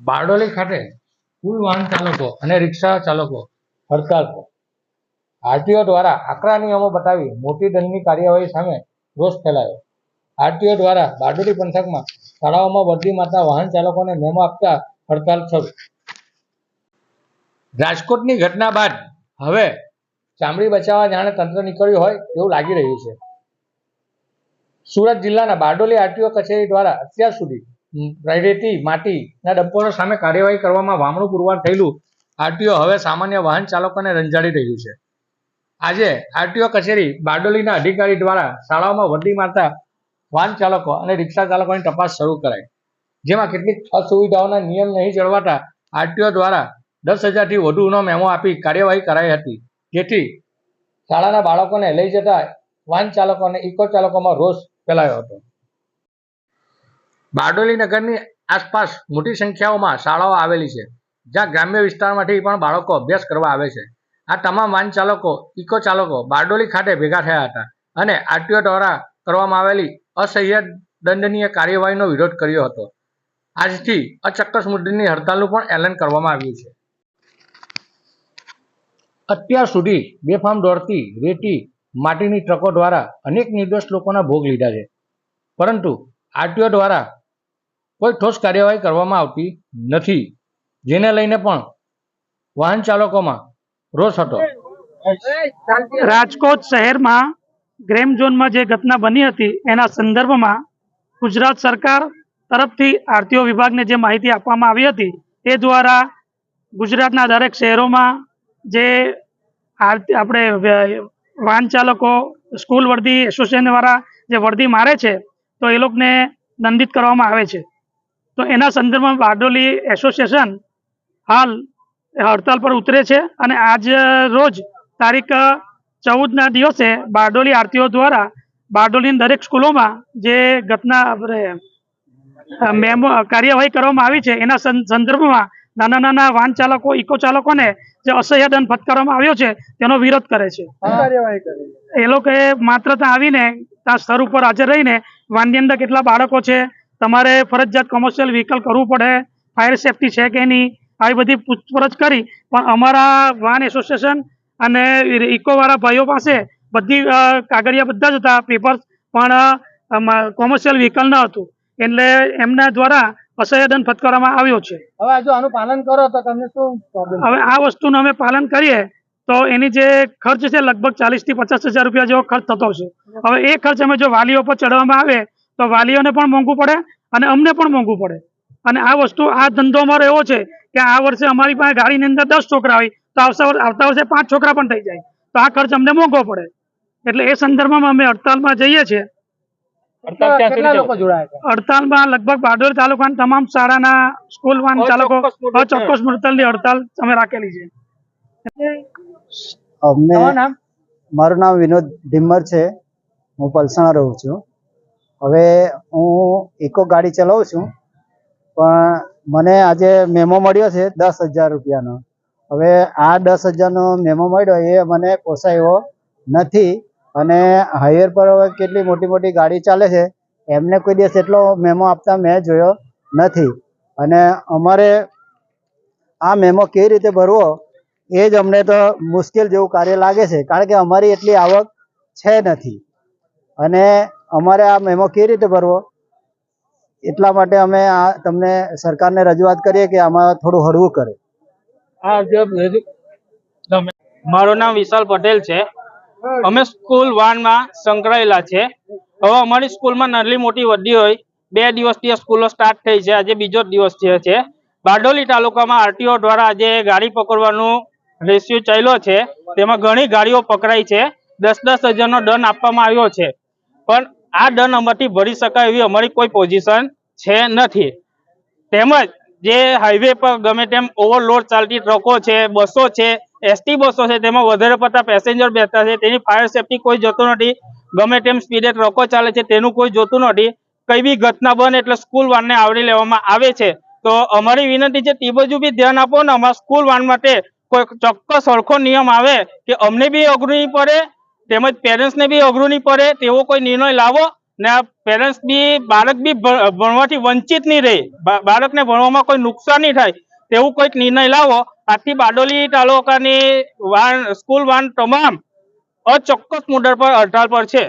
બારડોલી ખાતે કુલ વાહન ચાલકો અને રિક્ષા ચાલકો હડતાલ પર. આરટીઓ દ્વારા આકરા નિયમો બતાવી મોટી દંડની કાર્યવાહી સામે રોષ ફેલાયો. આરટીઓ દ્વારા બારડોલી પંથકમાં શાળાઓમાં વર્દી માતા વાહન ચાલકોને મેમો આપતા હડતાલ શરૂ. રાજકોટની ઘટના બાદ હવે ચામડી બચાવવા જાણે તંત્ર નીકળ્યું હોય એવું લાગી રહ્યું છે. સુરત જિલ્લાના બારડોલી આરટીઓ કચેરી દ્વારા અત્યાર સુધી રેતી માટીના ડમ્પરો સામે કાર્યવાહી કરવામાં વામણું પુરવાર થયેલું. આરટીઓ હવે સામાન્ય વાહન ચાલકોને રંજાડી રહ્યું છે. આજે આરટીઓ કચેરી બારડોલીના અધિકારી દ્વારા શાળાઓમાં વર્દી મારતા વાહન ચાલકો અને રિક્ષા ચાલકોની તપાસ શરૂ કરાઈ. જેમાં કેટલીક અસુવિધાઓના નિયમ નહીં જળવાતા આરટીઓ દ્વારા દસ હજારથી વધુનો મેમો આપી કાર્યવાહી કરાઈ હતી. જેથી શાળાના બાળકોને લઈ જતા વાહન ચાલકો અને ઇકો ચાલકોમાં રોષ ફેલાયો હતો. બારડોલી નગરની આસપાસ મોટી સંખ્યાઓમાં શાળાઓ આવેલી છે, જ્યાં ગ્રામ્ય વિસ્તારમાંથી પણ બાળકો અભ્યાસ કરવા આવે છે. આ તમામ વાહન ચાલકો, ઇકો ચાલકો બારડોલી ખાતે ભેગા થયા હતા અને આરટીઓ દ્વારા કરવામાં આવેલી અસહ્ય દંડનીય કાર્યવાહીનો વિરોધ કર્યો હતો. આજથી અચક્કસ મુદ્દેની હડતાલનું પણ એલાન કરવામાં આવ્યું છે. અત્યાર સુધી બેફામ દોડતી, રેતી, માટીની ટ્રકો દ્વારા અનેક નિર્દોષ લોકોના ભોગ લીધા છે. પરંતુ આરટીઓ દ્વારા કોઈ ઠોસ કાર્યવાહી કરવામાં આવતી નથી. જેને લઈને પણ વાહન ચાલકોમાં રોષ હતો. રાજકોટ શહેરમાં ગ્રેમ ઝોનમાં જે ઘટના બની હતી, એના સંદર્ભમાં ગુજરાત સરકાર તરફથી આરટીઓ વિભાગને જે માહિતી આપવામાં આવી હતી, તે દ્વારા ગુજરાતના દરેક શહેરોમાં જે આરતી, આપણે વાહન ચાલકો, સ્કૂલ વર્દી એસોસિએશન દ્વારા જે વર્દી મારે છે, તો એ લોકોને દંડિત કરવામાં આવે છે. તો એના સંદર્ભમાં બારડોલી એસોસિએશન હાલ હડતાલ પર ઉતરે છે અને આજ રોજ તારીખ ચૌદના દિવસે બારડોલી આરતીઓ દ્વારા બારડોલીની દરેક સ્કૂલોમાં જે ઘટના મેમો કાર્યવાહી કરવામાં આવી છે એના સંદર્ભમાં નાના નાના વાહન ચાલકો ઇકો ચાલકોને જે અસહ્ય દંડ ફટકારવામાં આવ્યો છે તેનો વિરોધ કરે છે. એ લોકોએ માત્ર ત્યાં આવીને ત્યાં સ્થળ ઉપર હાજર રહીને વાનની અંદર કેટલા બાળકો છે તમારે ફરજિયાત કોમર્શિયલ વ્હીકલ કરવું પડે ફાયર સેફટી છે કે નહીં આવી બધી પૂછપરછ કરી. પણ અમારા વાન એસોસિએશન અને ઇકોવાળા ભાઈઓ પાસે બધી કાગળિયા બધા જ હતા પેપર્સ પણ કોમર્શિયલ વ્હીકલ ન હતું. એટલે એમના દ્વારા અસહ્યદન ફટકારવામાં આવ્યો છે. હવે જો આનું પાલન કરો તો તમને શું હવે આ વસ્તુનું અમે પાલન કરીએ તો એની જે ખર્ચ છે લગભગ ચાલીસથી પચાસ હજાર રૂપિયા જેવો ખર્ચ થતો છે હવે એ ખર્ચ અમે જો વાલીઓ પર ચડવામાં આવે તો વાલીઓને પણ મોંઘું પડે અને અમને પણ મોંઘું પડે. અને આ વસ્તુ આ ધંધો અમારો એવો છે કે આ વર્ષે અમારી પાસે ગાડીની અંદર દસ છોકરા હોય તો આવતા વર્ષ આવતા વર્ષે પાંચ છોકરા પણ થઈ જાય. તો આ ખર્ચ અમને મોંઘો પડે. એટલે એ સંદર્ભમાં અમે હડતાલમાં જઈએ છીએ. હડતાલમાં લગભગ બારડોલી તાલુકાના તમામ શાળાના સ્કૂલ વાન ચાલકો અચોક્કસ મૃતલની. હડતાલ અમે રાખેલી છે. અમને મારું નામ વિનોદ ઢીમર છે. હું પલસાણા રહું છું. હવે હું ઇકો ગાડી ચલાવું છું, પણ મને આજે મેમો મળ્યો છે દસ હજાર રૂપિયાનો. હવે આ દસ હજારનો મેમો મળ્યો એ મને પોસાયો નથી અને હાઈવે પર હવે કેટલી મોટી મોટી ગાડી ચાલે છે, એમને કોઈ દિવસ એટલો મેમો આપતા મેં જોયો નથી. અને અમારે આ મેમો કેવી રીતે ભરવો એ જ અમને તો મુશ્કેલ જેવું કાર્ય લાગે છે, કારણ કે અમારી એટલી આવક છે નથી. અને અમારે આ મેમો કેવી રીતે ભરવો? એટલા માટે અમે આ તમને સરકારને રજૂઆત કરીએ કે આમાં થોડું હળવું કરે. મારું નામ વિશાલ પટેલ છે. અમે સ્કૂલ વાનમાં સંકળાયેલા છે. હવે અમારી સ્કૂલમાં નરલી મોટી વડી હોય, બે દિવસથી સ્કૂલો સ્ટાર્ટ થઈ છે. આજે બીજો દિવસ છે બારડોલી તાલુકામાં આરટીઓ દ્વારા આજે ગાડી પકડવાનું રેશિયો ચાલ્યો છે. તેમાં ઘણી ગાડીઓ પકડાઈ છે. દસ દસ હજારનો દંડ આપવામાં આવ્યો છે. પણ આ દંડ અમારથી ભરી શકાય એવી અમારી કોઈ પોઝિશન છે નથી. તેમજ જે હાઈવે પર ગમે તેમ ઓવરલોડ ચાલતી ટ્રકો છે, બસો છે એસટી બસો છે, તેમાં વધારે પડતા પેસેન્જર બેસતા છે, તેની ફાયર સેફટી કોઈ જોતું નથી. ગમે તેમ સ્પીડે ટ્રકો ચાલે છે, તેનું કોઈ જોતું નથી. કઈ બી ઘટના બને એટલે સ્કૂલ વાનને આવરી લેવામાં આવે છે. તો અમારી વિનંતી છે, તે બાજુ બી ધ્યાન આપો ને, અમારા સ્કૂલ વાન માટે કોઈ ચોક્કસ સરખો નિયમ આવે કે અમને બી અઘરું પડે તેમજ પેરેન્ટ્સને બી અઘરું નહીં પડે, તેવો કોઈ નિર્ણય લાવો ને પેરેન્ટ્સ બી, બાળક બી ભણવાથી વંચિત નહીં રહે. બાળકને ભણવામાં કોઈ નુકસાન નહીં થાય, તેવું કોઈક નિર્ણય લાવો. આથી બારડોલી, તાલુકાની વાન, સ્કૂલ વાન તમામ અચોક્કસ મુદ્દા પર હડતાલ પર છે.